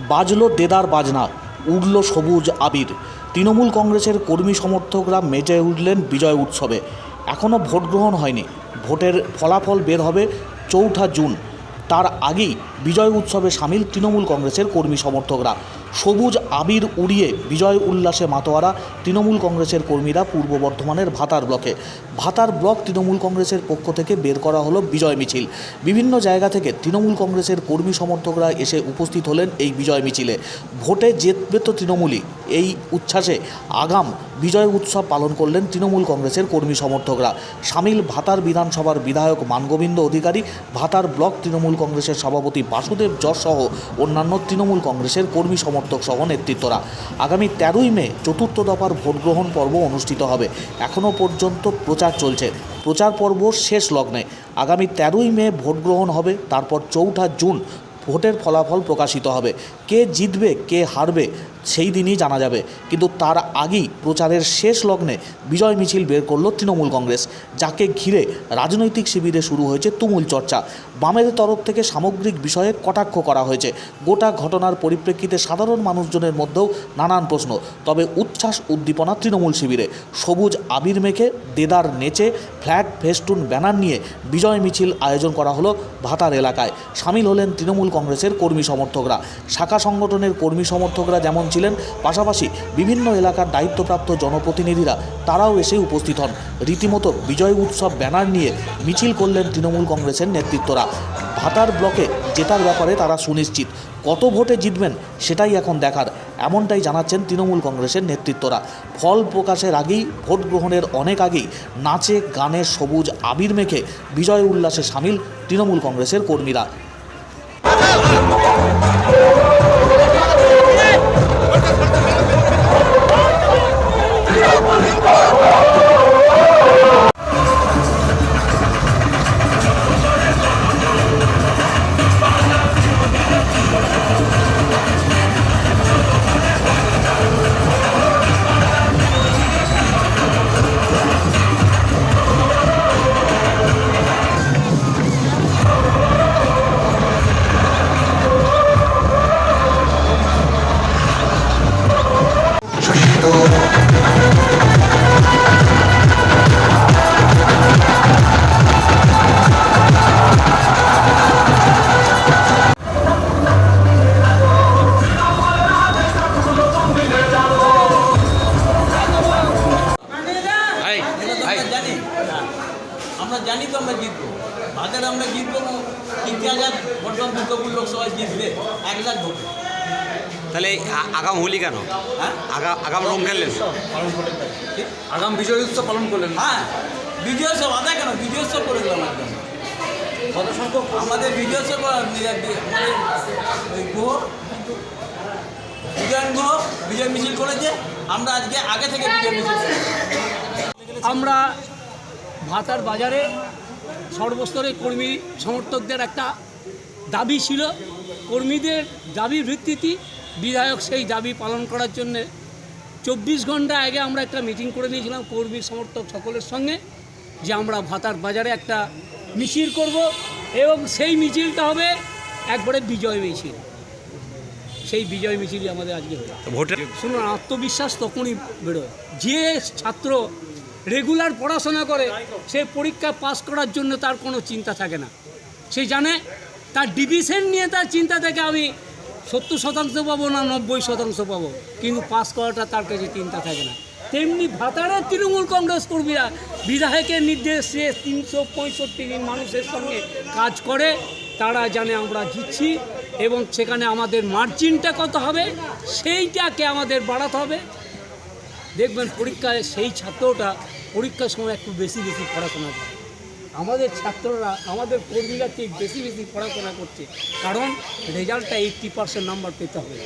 বাজলো দেদার বাজনা, উড়ল সবুজ আবির। তৃণমূল কংগ্রেসের কর্মী সমর্থকরা মেজে উঠলেন বিজয় উৎসবে। এখনও ভোট গ্রহণ হয়নি। ভোটের ফলাফল বের হবে চৌঠা জুন। তার আগেই বিজয় উৎসবে সামিল তৃণমূল কংগ্রেসের কর্মী সমর্থকরা। সবুজ আবির উড়িয়ে বিজয় উল্লাসে মাতোয়ারা তৃণমূল কংগ্রেসের কর্মীরা পূর্ব বর্ধমানের ভাতার ব্লকে। ভাতার ব্লক তৃণমূল কংগ্রেসের পক্ষ থেকে বের করা হলো বিজয় মিছিল। বিভিন্ন জায়গা থেকে তৃণমূল কংগ্রেসের কর্মী সমর্থকরা এসে উপস্থিত হলেন এই বিজয় মিছিলে। ভোটে জিতবে তো তৃণমূলই। এই উচ্ছ্বাসে আগাম বিজয় উৎসব পালন করলেন তৃণমূল কংগ্রেসের কর্মী সমর্থকরা। সামিল ভাতার বিধানসভার বিধায়ক মানগোবিন্দ অধিকারী, ভাতার ব্লক তৃণমূল কংগ্রেসের সভাপতি বাসুদেব জশ সহ অন্যান্য তৃণমূল কংগ্রেসের কর্মী সমর্থক সহ নেতৃত্বরা আগামী তেরোই মে চতুর্থ দফার ভোটগ্রহণ পর্ব অনুষ্ঠিত হবে। এখনও পর্যন্ত প্রচার চলছে। প্রচার পর্ব শেষ লগ্নে। আগামী তেরোই মে ভোটগ্রহণ হবে, তারপর চৌঠা জুন ভোটের ফলাফল প্রকাশিত হবে। কে জিতবে, কে হারবে সেই দিনই জানা যাবে। কিন্তু তার আগেই প্রচারের শেষ লগ্নে বিজয় মিছিল বের করল তৃণমূল কংগ্রেস, যাকে ঘিরে রাজনৈতিক শিবিরে শুরু হয়েছে তুমুল চর্চা। বামের তরফ থেকে সামগ্রিক বিষয়ে কটাক্ষ করা হয়েছে। গোটা ঘটনার পরিপ্রেক্ষিতে সাধারণ মানুষজনের মধ্যেও নানান প্রশ্ন। তবে উচ্ছ্বাস উদ্দীপনা তৃণমূল শিবিরে। সবুজ আবির মেখে, দেদার নেচে, ফ্ল্যাগ ফেস্টুন ব্যানার নিয়ে বিজয় মিছিল আয়োজন করা হলো ভাতার এলাকায়। সামিল হলেন তৃণমূল কংগ্রেসের কর্মী সমর্থকরা। শাখা সংগঠনের কর্মী সমর্থকরা যেমন ছিলেন পাশাপাশি বিভিন্ন এলাকার দায়িত্বপ্রাপ্ত জনপ্রতিনিধিরা তারাও এসে উপস্থিত হন। রীতিমতো বিজয় উৎসব ব্যানার নিয়ে মিছিল করলেন তৃণমূল কংগ্রেসের নেতৃত্বরা। ভাতার ব্লকে জেতার ব্যাপারে তারা সুনিশ্চিত। কত ভোটে জিতবেন সেটাই এখন দেখার, এমনটাই জানাচ্ছেন তৃণমূল কংগ্রেসের নেতৃত্বরা। ফল প্রকাশের আগেই ভোট গ্রহণের অনেক আগেই নাচে, গানে সবুজ আবির মেখে বিজয় উল্লাসে সামিল তৃণমূল কংগ্রেসের কর্মীরা। আমরা জিতবো। ভাতের আমরা জিতবো না তিন হাজার বর্তমান দুর্গাপুর লোকসভায় জিতবে এক লাখ ভোট। তাহলে আগাম হোলি কেন? হ্যাঁ? আগা- আগাম রং খেললেন। আগাম বিজয় উৎসব পালন করলেন হ্যাঁ বিজয়োৎসব আদায় কেন? বিজয়োৎসব করে দিলাম একদম। কত সংখ্যক? আমাদের বিজয়োৎসব আহ, নি- বি- আমাদের ওই গুহ বিজয়ন গুহ বিজয় মিছিল করেছে। আমরা আজকে আগে থেকে বিজয় মিছিল। আমরা ভাতার বাজারে সর্বস্তরের কর্মী সমর্থকদের একটা দাবি ছিল। কর্মীদের দাবি ভিত্তিতে বিধায়ক সেই দাবি পালন করার জন্যে চব্বিশ ঘণ্টা আগে আমরা একটা মিটিং করে নিয়েছিলাম কর্মী সমর্থক সকলের সঙ্গে যে আমরা ভাতার বাজারে একটা মিছিল করব এবং সেই মিছিলটা হবে একবারে বিজয় মিছিল। সেই বিজয় মিছিলই আমাদের আজকে হলো। ভোটের শুনুন আত্মবিশ্বাস তখনই বেরোয়। যে ছাত্র রেগুলার পড়াশোনা করে, সে পরীক্ষা পাস করার জন্য তার কোনো চিন্তা থাকে না। সে জানে, তার ডিভিশন নিয়ে তার চিন্তা থাকে আমি সত্তর শতাংশ পাবো না নব্বই শতাংশ পাবো। কিন্তু পাস করাটা তার কাছে চিন্তা থাকে না। তেমনি ভাতারের তৃণমূল কংগ্রেস কর্মীরা বিধায়কের নির্দেশে তিনশো পঁয়ষট্টি দিন মানুষের সঙ্গে কাজ করে, তারা জানে আমরা জিতছি এবং সেখানে আমাদের মার্জিনটা কত হবে, সেইটাকে আমাদের বাড়াতে হবে। দেখবেন পরীক্ষায় সেই ছাত্রটা পরীক্ষার সময় একটু বেশি বেশি পড়াশোনা করে। আমাদের ছাত্ররা, আমাদের কর্মীরা ঠিক বেশি বেশি পড়াশোনা করছে। কারণ রেজাল্টটা এইট্টি পার্সেন্ট নাম্বার পেতে হবে।